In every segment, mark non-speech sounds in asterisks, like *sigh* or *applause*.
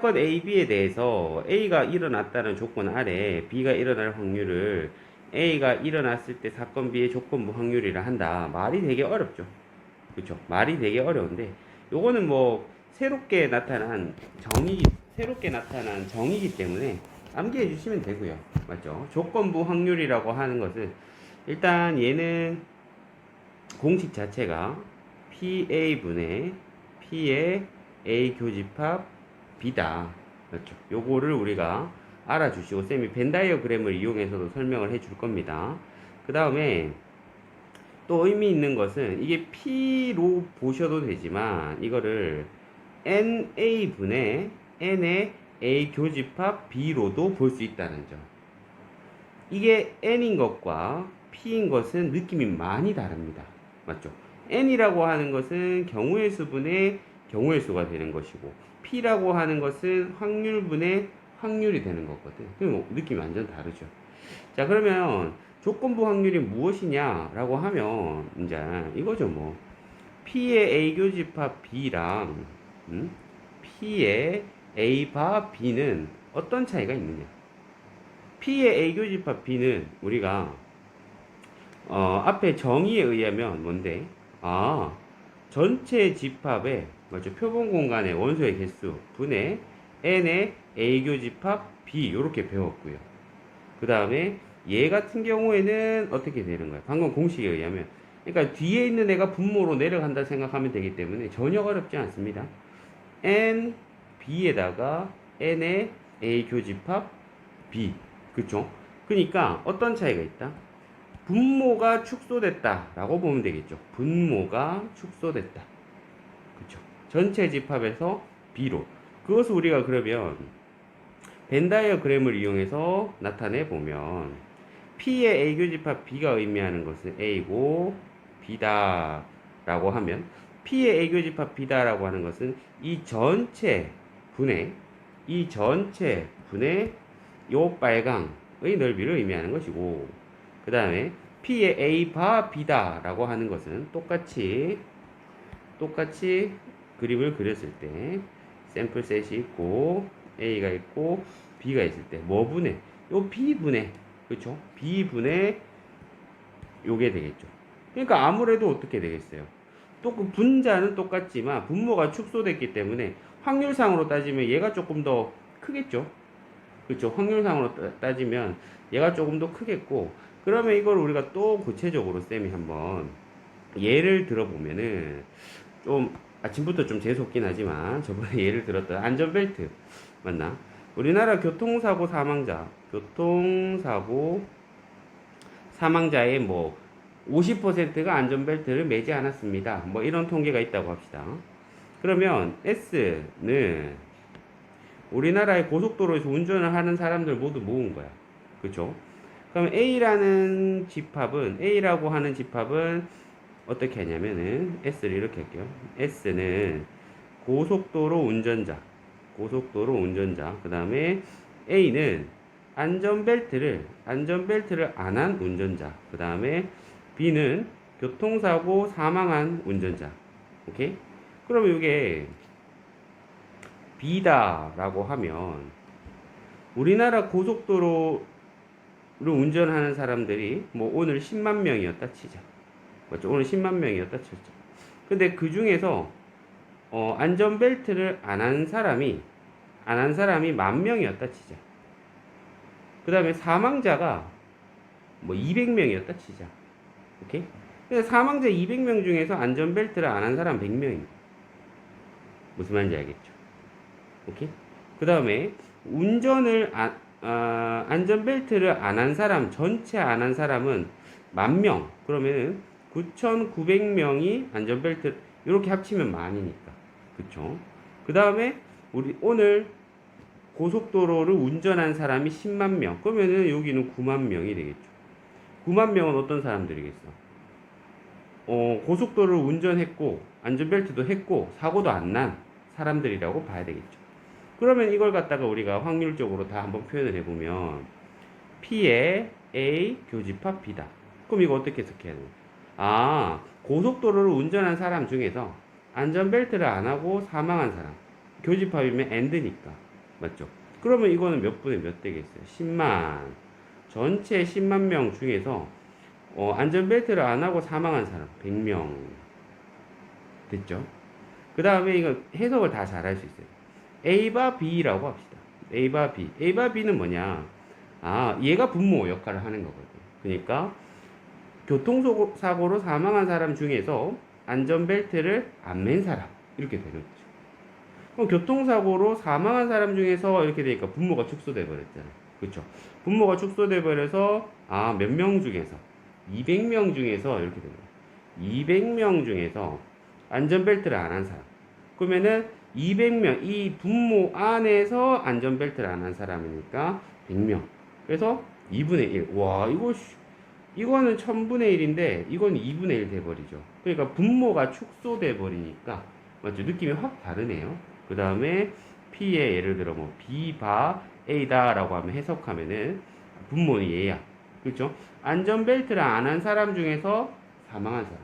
사건 A, B에 대해서 A가 일어났다는 조건 아래 B가 일어날 확률을 A가 일어났을 때 사건 B의 조건부 확률이라 한다. 말이 되게 어렵죠. 그렇죠. 말이 되게 어려운데 요거는 뭐 새롭게 나타난 정의 새롭게 나타난 정의이기 때문에 암기해 주시면 되고요. 맞죠? 조건부 확률이라고 하는 것은 일단 얘는 공식 자체가 PA분의 P의 A 교집합 B다. 그렇죠. 요거를 우리가 알아주시고 쌤이 벤 다이어그램을 이용해서도 설명을 해줄 겁니다. 그 다음에 또 의미 있는 것은 이게 P로 보셔도 되지만 이거를 NA분의 N의 A 교집합 B로도 볼 수 있다는 점. 이게 N인 것과 P인 것은 느낌이 많이 다릅니다. 맞죠? N이라고 하는 것은 경우의 수분의 경우의 수가 되는 것이고 P라고 하는 것은 확률분의 확률이 되는 거거든. 그럼 느낌이 완전 다르죠. 자, 그러면 조건부 확률이 무엇이냐라고 하면 이제 이거죠, 뭐. P의 A 교집합 B랑 음? P의 A 바 B는 어떤 차이가 있느냐? P의 A 교집합 B는 우리가 어, 앞에 정의에 의하면 뭔데? 아, 전체 집합의 맞죠? 표본 공간의 원소의 개수 분의 n의 A 교집합 B 이렇게 배웠고요. 그 다음에 얘 같은 경우에는 어떻게 되는 거야? 방금 공식에 의하면 그러니까 뒤에 있는 애가 분모로 내려간다 생각하면 되기 때문에 전혀 어렵지 않습니다. n b에다가 n의 A 교집합 B 그쵸? 그러니까 어떤 차이가 있다? 분모가 축소됐다 라고 보면 되겠죠. 분모가 축소됐다. 그쵸? 전체 집합에서 B로. 그것을 우리가 그러면 벤다이어그램을 이용해서 나타내 보면 P의 A 교 집합 B가 의미하는 것은 A고 B다 라고 하면 P의 A 교 집합 B다 라고 하는 것은 이 전체 분의 이 전체 분의 요 빨강의 넓이를 의미하는 것이고 그 다음에 P의 A 바 B다 라고 하는 것은 똑같이 똑같이 그림을 그렸을 때 샘플 셋이 있고 A가 있고 B가 있을 때 뭐 분의 요 B 분의 그렇죠? B 분의 요게 되겠죠. 그러니까 아무래도 어떻게 되겠어요? 또 그 분자는 똑같지만 분모가 축소됐기 때문에 확률상으로 따지면 얘가 조금 더 크겠죠. 그렇죠. 확률상으로 따- 따지면 얘가 조금 더 크겠고 그러면 이걸 우리가 또 구체적으로 쌤이 한번 예를 들어보면은 좀 아침부터 좀 재수없긴 하지만 저번에 *laughs* 예를 들었던 안전벨트 맞나? 우리나라 교통사고 사망자 교통사고 사망자의 뭐 50%가 안전벨트를 매지 않았습니다. 뭐 이런 통계가 있다고 합시다. 그러면 S는 우리나라의 고속도로에서 운전을 하는 사람들 모두 모은 거야. 그쵸? 그럼 A라는 집합은, A라고 하는 집합은 어떻게 하냐면은, S를 이렇게 할게요. S는 고속도로 운전자, 고속도로 운전자, 그 다음에 A는 안전벨트를, 안전벨트를 안 한 운전자, 그 다음에 B는 교통사고 사망한 운전자. 오케이? 그러면 이게 B다라고 하면 우리나라 고속도로를 운전하는 사람들이 뭐 오늘 10만 명이었다 치자. 맞죠? 오늘 10만 명이었다 치자. 근데 그 중에서 어, 안전벨트를 안 한 사람이 안 한 사람이 만 명이었다 치자. 그 다음에 사망자가 뭐 200명이었다 치자. 오케이? 근데 사망자 200명 중에서 안전벨트를 안 한 사람 100명입니다. 무슨 말인지 알겠죠? 오케이? 그 다음에 운전을 안, 아, 안전벨트를 안 한 사람 전체 안 한 사람은 만 명. 그러면은 9,900명이 안전벨트 이렇게 합치면 만이니까. 그쵸? 그 다음에 우리 오늘 고속도로를 운전한 사람이 10만 명. 그러면은 여기는 9만 명이 되겠죠. 9만 명은 어떤 사람들이겠어? 어, 고속도로를 운전했고 안전벨트도 했고 사고도 안 난 사람들이라고 봐야 되겠죠. 그러면 이걸 갖다가 우리가 확률적으로 다 한번 표현을 해보면 P의 A 교집합 B다. 그럼 이거 어떻게 해석해야 되나? 아, 고속도로를 운전한 사람 중에서 안전벨트를 안 하고 사망한 사람. 교집합이면 AND니까. 맞죠? 그러면 이거는 몇 분의 몇 되겠어요? 10만. 전체 10만 명 중에서 어, 안전벨트를 안 하고 사망한 사람 100명. 됐죠? 그 다음에 이거 해석을 다 잘 할 수 있어요. A바 B라고 합시다. A바 B. A바 B는 뭐냐? 아, 얘가 분모 역할을 하는 거거든요. 그러니까 교통사고로 사망한 사람 중에서 안전벨트를 안 맨 사람 이렇게 되는 거죠. 그럼 교통사고로 사망한 사람 중에서 이렇게 되니까 분모가 축소돼 버렸잖아요. 그렇죠? 분모가 축소돼 버려서 아 몇 명 중에서 200명 중에서 이렇게 되는 거예요. 200명 중에서 안전벨트를 안 한 사람. 그러면은 200명 이 분모 안에서 안전벨트를 안 한 사람이니까 100명. 그래서 2분의 1. 와 이거 씨, 이거는 1000분의 1인데 이건 2분의 1 돼버리죠. 그러니까 분모가 축소돼 버리니까 맞죠? 느낌이 확 다르네요. 그 다음에 P의 예를 들어 뭐 B바 A다 라고 하면 해석하면은 분모는 얘야. 그렇죠? 안전벨트를 안 한 사람 중에서 사망한 사람.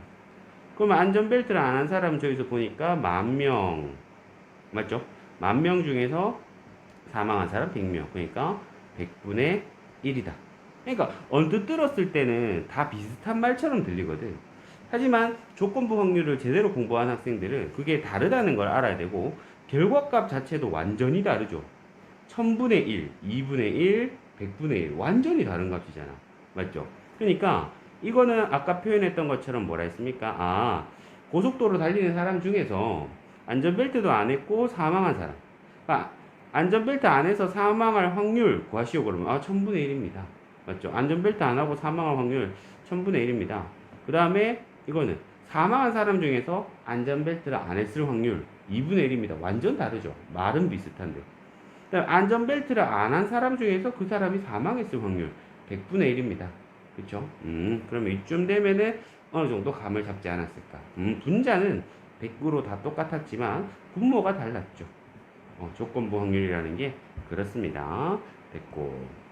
그러면 안전벨트를 안 한 사람 저기서 보니까 만 명. 맞죠? 만 명 중에서 사망한 사람 100명. 그러니까 100분의 1이다. 그러니까 언뜻 들었을 때는 다 비슷한 말처럼 들리거든. 하지만 조건부 확률을 제대로 공부한 학생들은 그게 다르다는 걸 알아야 되고 결과값 자체도 완전히 다르죠. 1000분의 1, 2분의 1, 100분의 1 완전히 다른 값이잖아. 맞죠? 그러니까 이거는 아까 표현했던 것처럼 뭐라 했습니까? 아, 고속도로 달리는 사람 중에서 안전벨트도 안 했고 사망한 사람. 그러니까 안전벨트 안에서 사망할 확률 구하시오 그러면 아, 1000분의 1입니다. 맞죠? 안전벨트 안 하고 사망할 확률 1000분의 1입니다. 그 다음에 이거는 사망한 사람 중에서 안전벨트를 안 했을 확률 2분의 1입니다. 완전 다르죠. 말은 비슷한데. 안전벨트를 안 한 사람 중에서 그 사람이 사망했을 확률 100분의 1입니다. 그렇죠? 음, 그러면 이쯤 되면은 어느 정도 감을 잡지 않았을까? 음, 분자는 100으로 다 똑같았지만 분모가 달랐죠. 어, 조건부 확률이라는 게 그렇습니다. 됐고.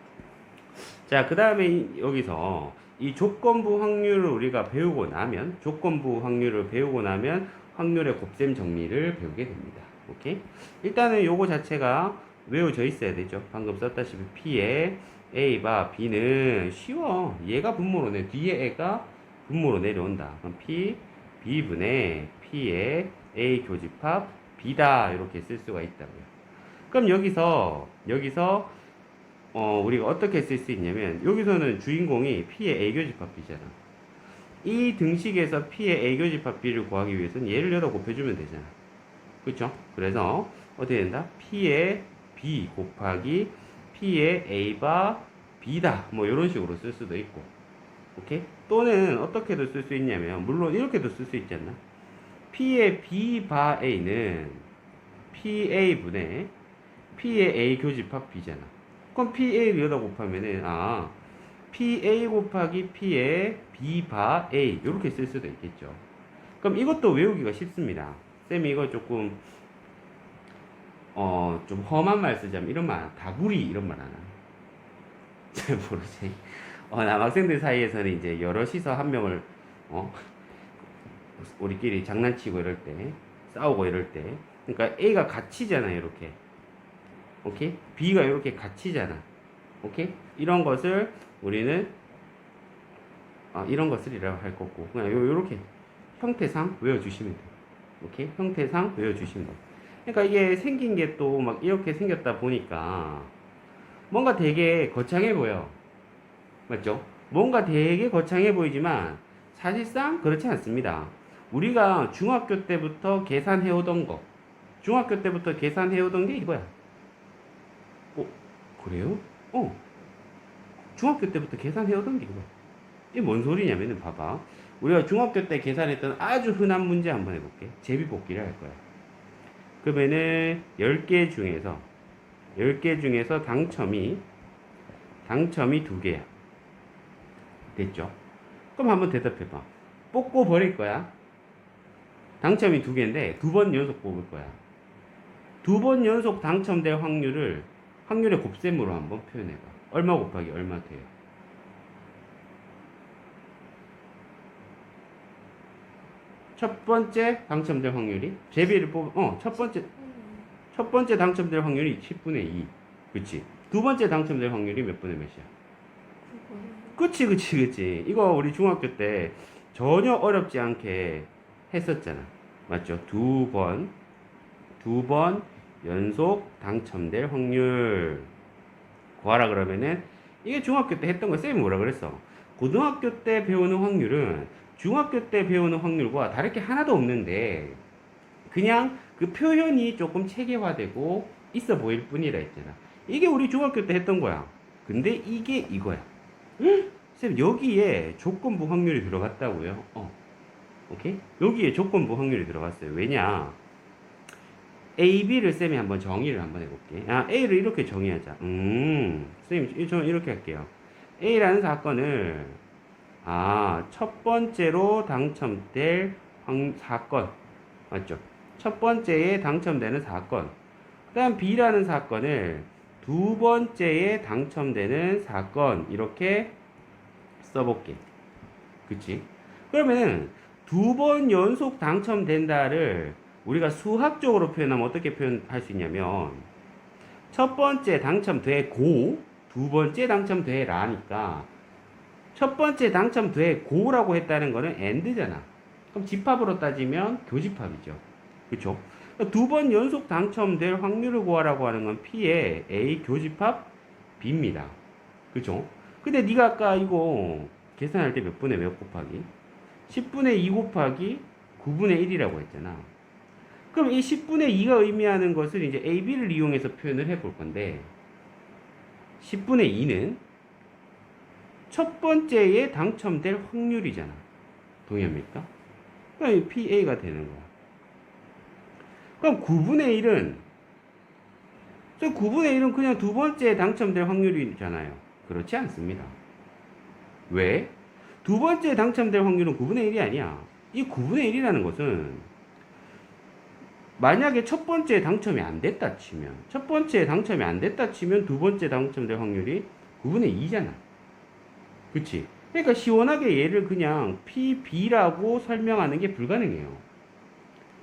자, 그 다음에 여기서 이 조건부 확률을 우리가 배우고 나면, 조건부 확률을 배우고 나면 확률의 곱셈 정리를 배우게 됩니다. 오케이? 일단은 요거 자체가 외워져 있어야 되죠. 방금 썼다시피 P에 A바 B는 쉬워. 얘가 분모로 내, 뒤에 애가 분모로 내려온다. 그럼 P, B분의 P에 A 교집합 B다. 이렇게 쓸 수가 있다고요. 그럼 여기서, 여기서 어, 우리가 어떻게 쓸 수 있냐면, 여기서는 주인공이 P의 A 교집합 B잖아. 이 등식에서 P의 A 교집합 B를 구하기 위해서는 얘를 여기다 곱해주면 되잖아. 그쵸? 그래서, 어떻게 된다? P의 B 곱하기 P의 A바 B다. 뭐, 이런 식으로 쓸 수도 있고. 오케이? 또는, 어떻게도 쓸 수 있냐면, 물론 이렇게도 쓸 수 있지 않나? P의 B 바 A는 PA분의 P의 A 교집합 B잖아. 그럼 PA를 여기다 곱하면은, 아, PA 곱하기 P의 B 바 A. 이렇게 쓸 수도 있겠죠. 그럼 이것도 외우기가 쉽습니다. 쌤이 이거 조금, 어, 좀 험한 말 쓰자면, 이런 말, 다구리, 이런 말 하나. *laughs* 잘 모르지. 어, 남학생들 사이에서는 이제 여럿이서 한 명을, 어, 우리끼리 장난치고 이럴 때, 싸우고 이럴 때. 그러니까 A가 갇히잖아, 이렇게. 오케이? B가 이렇게 갇히잖아. 오케이? 이런 것을 우리는 아, 이런 것을이라고 할 거고 그냥 요 요렇게 형태상 외워주시면 돼요. 오케이? 형태상 외워주시면 돼요. 그러니까 이게 생긴 게 또 막 이렇게 생겼다 보니까 뭔가 되게 거창해 보여. 맞죠? 뭔가 되게 거창해 보이지만 사실상 그렇지 않습니다. 우리가 중학교 때부터 계산해 오던 거, 중학교 때부터 계산해 오던 게 이거야. 어, 그래요? 어. 중학교 때부터 계산해 오던 게 이거야. 이게 뭔 소리냐면은 봐봐. 우리가 중학교 때 계산했던 아주 흔한 문제 한번 해볼게. 제비뽑기를 할 거야. 그러면은 10개 중에서 10개 중에서 당첨이 당첨이 두 개야. 됐죠? 그럼 한번 대답해 봐. 뽑고 버릴 거야. 당첨이 두 개인데 두 번 연속 뽑을 거야. 두 번 연속 당첨될 확률을 확률의 곱셈으로 한번 표현해 봐. 얼마 곱하기 얼마 돼요? 첫 번째 당첨될 확률이 제비를 뽑, 어, 첫 번째 첫 번째 당첨될 확률이 10분의 2. 그치? 두 번째 당첨될 확률이 몇 분의 몇이야? 그치, 그치, 그치. 이거 우리 중학교 때 전혀 어렵지 않게 했었잖아. 맞죠? 두 번, 두 번 연속 당첨될 확률. 구하라 그러면은, 이게 중학교 때 했던 거 쌤이 뭐라 그랬어? 고등학교 때 배우는 확률은 중학교 때 배우는 확률과 다를 게 하나도 없는데, 그냥 그 표현이 조금 체계화되고 있어 보일 뿐이라 했잖아. 이게 우리 중학교 때 했던 거야. 근데 이게 이거야. 응? 쌤 여기에 조건부 확률이 들어갔다고요? 어. 오케이? 여기에 조건부 확률이 들어갔어요. 왜냐? A, B를 쌤이 한번 정의를 한번 해볼게. 아, A를 이렇게 정의하자. 음, 쌤이 저 이렇게 할게요. A라는 사건을 아, 첫 번째로 당첨될 확- 사건 맞죠? 첫 번째에 당첨되는 사건. 그 다음 B라는 사건을 두 번째에 당첨되는 사건 이렇게 써볼게. 그치? 그러면은 두 번 연속 당첨된다를 우리가 수학적으로 표현하면 어떻게 표현할 수 있냐면 첫 번째 당첨되고 두 번째 당첨되라니까 첫 번째 당첨되고라고 했다는 거는 and잖아. 그럼 집합으로 따지면 교집합이죠. 그쵸? 두번 연속 당첨될 확률을 구하라고 하는 건 P의 A 교집합 B입니다. 그죠? 근데 네가 아까 이거 계산할 때 몇 분의 몇 곱하기? 10분의 2 곱하기 9분의 1이라고 했잖아. 그럼 이 10분의 2가 의미하는 것을 이제 AB를 이용해서 표현을 해 볼 건데 10분의 2는 첫 번째에 당첨될 확률이잖아. 동의합니까? 그럼 PA가 되는 거야. 그럼 9분의 1은 저 9분의 1은 그냥 두 번째에 당첨될 확률이잖아요. 그렇지 않습니다. 왜? 두 번째에 당첨될 확률은 9분의 1이 아니야. 이 9분의 1이라는 것은 만약에 첫 번째에 당첨이 안 됐다 치면 첫 번째에 당첨이 안 됐다 치면 두 번째 당첨될 확률이 9분의 2잖아. 그치? 그러니까 시원하게 얘를 그냥 PB라고 설명하는 게 불가능해요.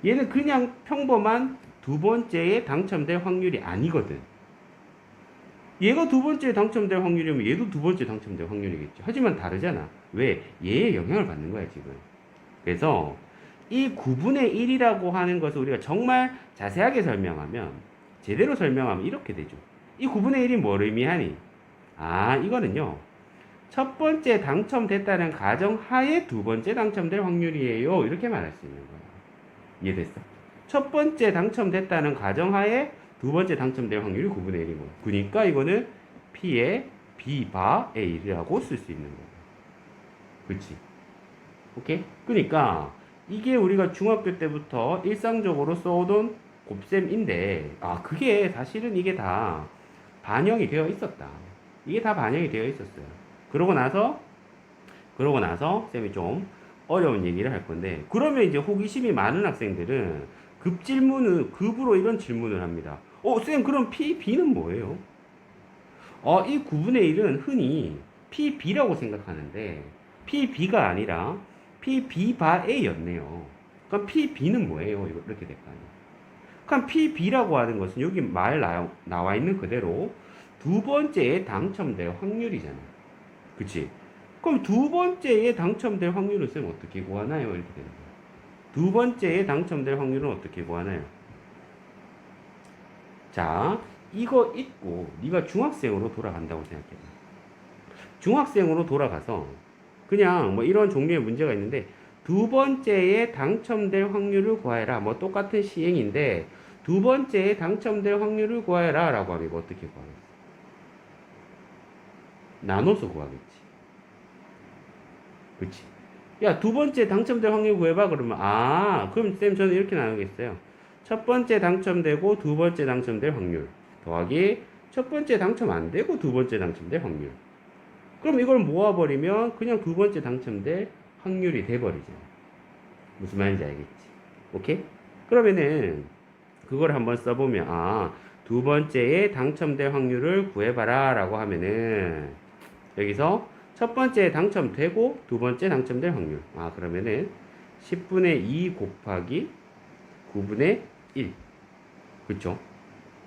얘는 그냥 평범한 두 번째에 당첨될 확률이 아니거든. 얘가 두 번째에 당첨될 확률이면 얘도 두 번째 당첨될 확률이겠죠. 하지만 다르잖아. 왜? 얘의 영향을 받는 거야, 지금. 그래서 이 9분의 1이라고 하는 것을 우리가 정말 자세하게 설명하면, 제대로 설명하면 이렇게 되죠. 이 9분의 1이 뭘 의미하니? 아, 이거는요. 첫 번째 당첨됐다는 가정 하에 두 번째 당첨될 확률이에요. 이렇게 말할 수 있는 거야. 이해됐어? 첫 번째 당첨됐다는 가정 하에 두 번째 당첨될 확률이 9분의 1이고. 그러니까 이거는 P의 B바 A라고 쓸 수 있는 거야. 그렇지? 오케이? 그러니까 이게 우리가 중학교 때부터 일상적으로 써오던 곱셈인데, 아, 그게 사실은 이게 다 반영이 되어 있었다. 이게 다 반영이 되어 있었어요. 그러고 나서, 그러고 나서, 쌤이 좀 어려운 얘기를 할 건데, 그러면 이제 호기심이 많은 학생들은 급 질문을, 급으로 이런 질문을 합니다. 어, 쌤, 그럼 P, B는 뭐예요? 어, 이 9분의 1은 흔히 PB라고 생각하는데, PB가 아니라 PB 바 A였네요. 그럼 PB는 뭐예요? 이렇게 될 거 아니에요. 그럼 PB라고 하는 것은 여기 말 나, 나와 있는 그대로 두 번째에 당첨될 확률이잖아. 그치? 그럼 두 번째에 당첨될 확률을 쌤 어떻게 구하나요? 이렇게 되는 거야. 두 번째에 당첨될 확률은 어떻게 구하나요? 자, 이거 잊고 네가 중학생으로 돌아간다고 생각해. 중학생으로 돌아가서 그냥 뭐 이런 종류의 문제가 있는데 두 번째에 당첨될 확률을 구하여라. 뭐 똑같은 시행인데 두 번째에 당첨될 확률을 구하여라 라고 하면 이거 어떻게 구하겠어? 나눠서 구하겠지. 그치? 야, 두 번째 당첨될 확률 구해봐. 그러면, 아, 그럼 쌤 저는 이렇게 나누겠어요. 첫 번째 당첨되고 두 번째 당첨될 확률. 더하기 첫 번째 당첨 안 되고 두 번째 당첨될 확률. 그럼 이걸 모아버리면 그냥 두 번째 당첨될 확률이 돼버리죠. 무슨 말인지 알겠지? 오케이? 그러면은 그걸 한번 써보면 아, 두 번째에 당첨될 확률을 구해봐라 라고 하면은 여기서 첫 번째 당첨되고 두 번째 당첨될 확률. 아, 그러면은 10분의 2 곱하기 9분의 1. 그쵸?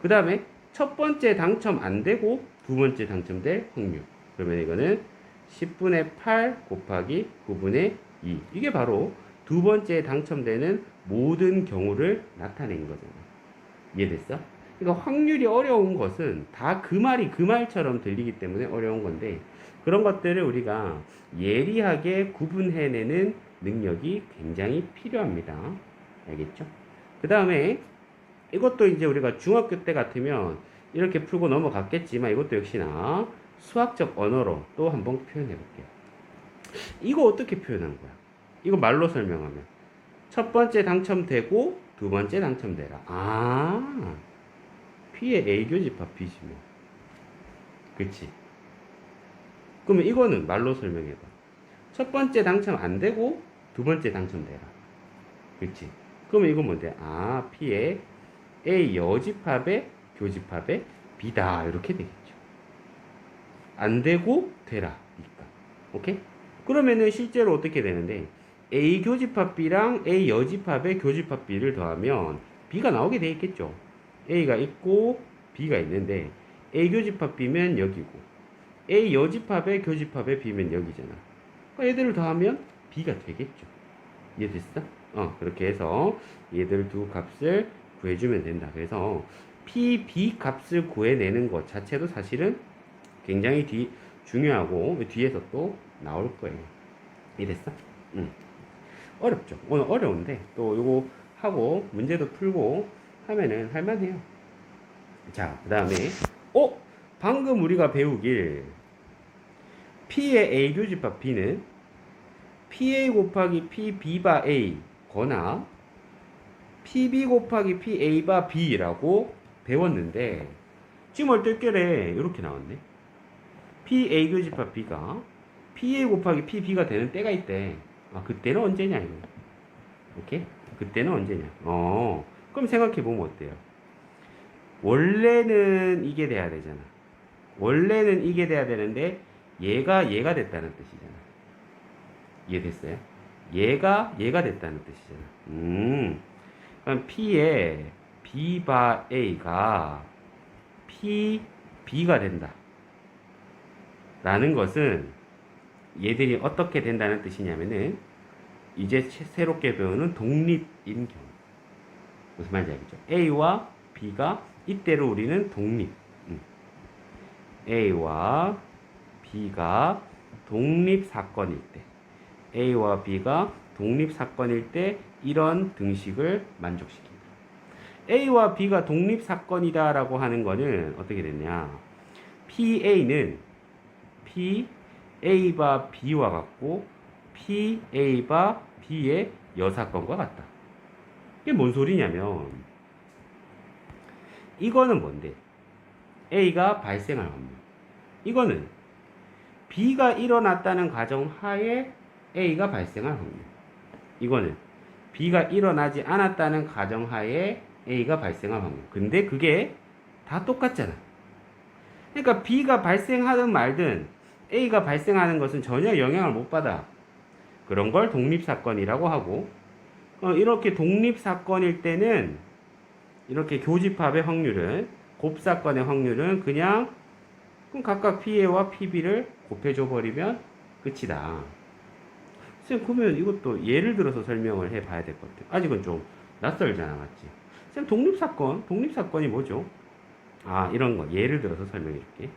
그 다음에 첫 번째 당첨 안 되고 두 번째 당첨될 확률. 그러면 이거는 10분의 8 곱하기 9분의 2. 이게 바로 두 번째 당첨되는 모든 경우를 나타낸 거잖아. 이해됐어? 그러니까 확률이 어려운 것은 다 그 말이 그 말처럼 들리기 때문에 어려운 건데 그런 것들을 우리가 예리하게 구분해내는 능력이 굉장히 필요합니다. 알겠죠? 그 다음에 이것도 이제 우리가 중학교 때 같으면 이렇게 풀고 넘어갔겠지만 이것도 역시나 수학적 언어로 또 한번 표현해 볼게요. 이거 어떻게 표현하는 거야? 이거 말로 설명하면 첫 번째 당첨되고 두 번째 당첨되라. 아, P의 A 교집합 B지 뭐. 그치? 그러면 이거는 말로 설명해봐. 첫 번째 당첨 안 되고 두 번째 당첨되라. 그치? 그러면 이건 뭔데? 아, P의 A 여집합의 교집합의 B다. 이렇게 되겠죠. 안 되고 되라. 오케이? 그러면은 실제로 어떻게 되는데 A 교집합 B랑 A 여집합의 교집합 B를 더하면 B가 나오게 돼 있겠죠. A가 있고 B가 있는데 A 교집합 B면 여기고 A 여집합의 교집합의 B면 여기잖아. 그러니까 얘들을 더하면 B가 되겠죠. 이해됐어? 어, 그렇게 해서 얘들 두 값을 구해주면 된다. 그래서 P, B 값을 구해내는 것 자체도 사실은 굉장히 뒤, 중요하고 뒤에서 또 나올 거예요. 이해됐어? 응. 어렵죠. 오늘 어려운데 또 요거 하고 문제도 풀고 하면은 할만해요. 자, 그 다음에 어? 방금 우리가 배우길 P의 A 교집합 B는 PA 곱하기 PB바 A 거나 PB 곱하기 PA바 B라고 배웠는데 지금 얼떨결에 이렇게 나왔네. PA 교집합 B가 PA 곱하기 PB가 되는 때가 있대. 아, 그때는 언제냐, 이거. 오케이? 그때는 언제냐. 어, 그럼 생각해보면 어때요? 원래는 이게 돼야 되잖아. 원래는 이게 돼야 되는데, 얘가 얘가 됐다는 뜻이잖아. 이해됐어요? 얘가 얘가 됐다는 뜻이잖아. 음. 그럼 P의 B 바 A가 P, B가 된다. 라는 것은 얘들이 어떻게 된다는 뜻이냐면은 이제 새- 새롭게 배우는 독립인 경우. 무슨 말인지 알겠죠? A와 B가 이때로 우리는 독립. 음. A와 B가 독립 사건일 때. A와 B가 독립 사건일 때 이런 등식을 만족시킵니다. A와 B가 독립 사건이다라고 하는 거는 어떻게 됐냐? PA는 P A바 B와 같고 P A바 B의 여사건과 같다. 이게 뭔 소리냐면 이거는 뭔데? A가 발생할 확률. 이거는 B가 일어났다는 가정 하에 A가 발생할 확률. 이거는 B가 일어나지 않았다는 가정 하에 A가 발생할 확률. 근데 그게 다 똑같잖아. 그러니까 B가 발생하든 말든 A가 발생하는 것은 전혀 영향을 못 받아. 그런 걸 독립사건이라고 하고, 어, 이렇게 독립사건일 때는, 이렇게 교집합의 확률은, 곱사건의 확률은 그냥, 그럼 각각 PA와 PB를 곱해줘 버리면 끝이다. 쌤, 그러면 이것도 예를 들어서 설명을 해 봐야 될 것 같아요. 아직은 좀 낯설잖아, 맞지? 쌤, 독립사건, 독립사건이 뭐죠? 아, 이런 거. 예를 들어서 설명해 줄게.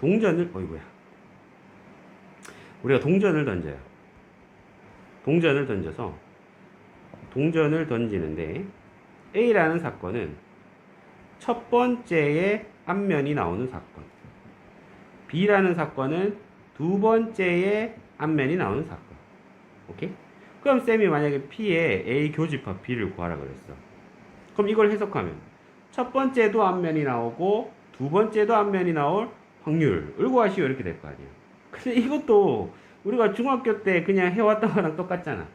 동전을, 어이구야. 우리가 동전을 던져요. 동전을 던져서 동전을 던지는데 A라는 사건은 첫 번째의 앞면이 나오는 사건. B라는 사건은 두 번째의 앞면이 나오는 사건. 오케이? 그럼 쌤이 만약에 P의 A 교집합 B를 구하라 그랬어. 그럼 이걸 해석하면 첫 번째도 앞면이 나오고 두 번째도 앞면이 나올 확률을 구하시오 이렇게 될 거 아니야. 근데 이것도 우리가 중학교 때 그냥 해왔던 거랑 똑같잖아.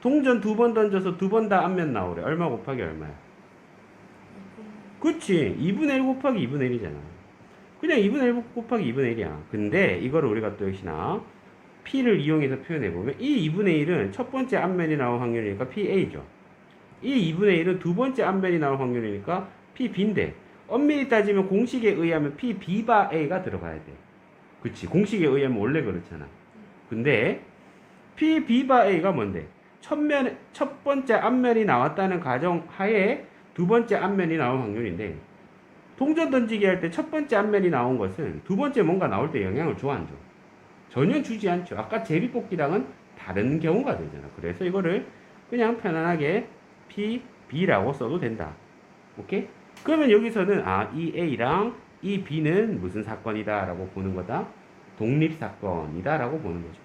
동전 두 번 던져서 두 번 다 앞면 나오래. 얼마 곱하기 얼마야? 그치. 2분의 1 곱하기 2분의 1이잖아. 그냥 2분의 1 곱하기 2분의 1이야. 근데 이거를 우리가 또 역시나 P를 이용해서 표현해보면 이 2분의 1은 첫 번째 앞면이 나올 확률이니까 PA죠. 이 2분의 1은 두 번째 앞면이 나올 확률이니까 PB인데 엄밀히 따지면 공식에 의하면 P B 바 A가 들어가야 돼. 그치? 공식에 의하면 원래 그렇잖아. 근데 P B 바 A가 뭔데? 첫 면, 첫 번째 앞면이 나왔다는 가정 하에 두 번째 앞면이 나올 확률인데 동전 던지기 할 때 첫 번째 앞면이 나온 것은 두 번째 뭔가 나올 때 영향을 줘 안 줘? 전혀 주지 않죠. 아까 제비뽑기랑은 다른 경우가 되잖아. 그래서 이거를 그냥 편안하게 P, B라고 써도 된다. 오케이? 그러면 여기서는 아, 이 A랑 이 B는 무슨 사건이다라고 보는 거다? 독립 사건이다라고 보는 거죠.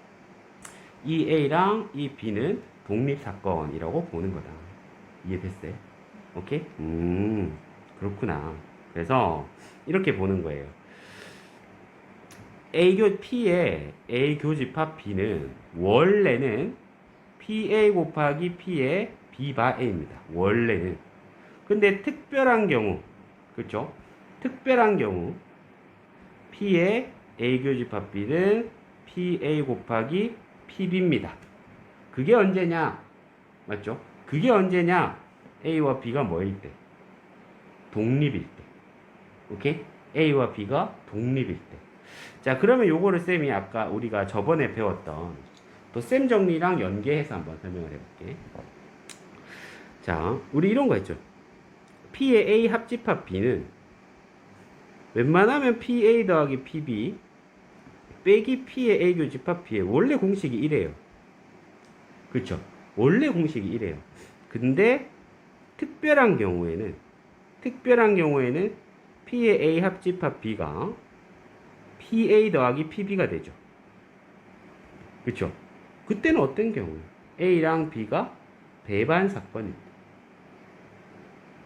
이 A랑 이 B는 독립 사건이라고 보는 거다. 이해됐어요? 오케이? 음, 그렇구나. 그래서 이렇게 보는 거예요. A 교 P의 A 교집합 B는 원래는 PA 곱하기 P의 B 바 A입니다. 원래는. 근데 특별한 경우, 그렇죠? 특별한 경우 P의 A 교집합 B는 PA 곱하기 PB입니다. 그게 언제냐? 맞죠? 그게 언제냐? A와 B가 뭐일 때? 독립일 때. 오케이? A와 B가 독립일 때. 자, 그러면 요거를 쌤이 아까 우리가 저번에 배웠던 또 쌤 정리랑 연계해서 한번 설명을 해볼게. 자, 우리 이런 거 했죠. P의 A 합집합 B는 웬만하면 PA 더하기 PB 빼기 P의 A 교집합 B의 원래 공식이 이래요. 그렇죠? 원래 공식이 이래요. 근데 특별한 경우에는 특별한 경우에는 P의 A 합집합 B가 PA 더하기 PB가 되죠. 그렇죠? 그때는 어떤 경우예요? A랑 B가 배반 때.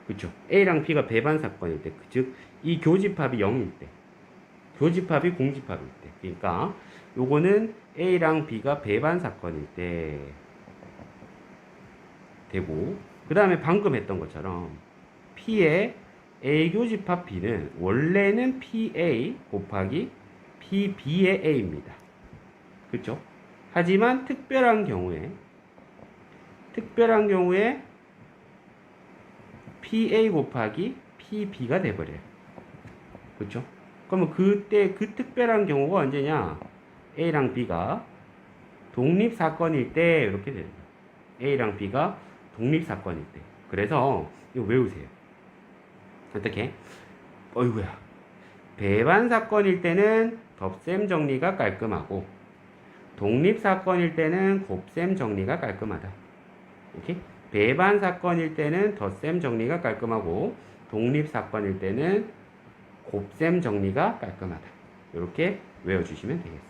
그렇죠? A랑 B가 배반 사건일 때, 즉 이 교집합이 0일 때, 교집합이 공집합일 때. 그러니까 요거는 A랑 B가 배반 사건일 때 되고 그 다음에 방금 했던 것처럼 P의 A 교집합 B는 원래는 PA 곱하기 PB의 A입니다. 그렇죠? 하지만 특별한 경우에 특별한 경우에 PA 곱하기 PB가 돼버려요. 그렇죠? 그러면 그때 그 특별한 경우가 언제냐? A랑 B가 독립 사건일 때 이렇게 됩니다. A랑 B가 독립 사건일 때. 그래서 이거 외우세요. 어떻게? 어이구야. 배반 사건일 때는 덧셈 정리가 깔끔하고 독립 사건일 때는 곱셈 정리가 깔끔하다. 오케이? 배반 사건일 때는 덧셈 정리가 깔끔하고 독립 사건일 때는 곱셈 정리가 깔끔하다. 이렇게 외워주시면 되겠어요.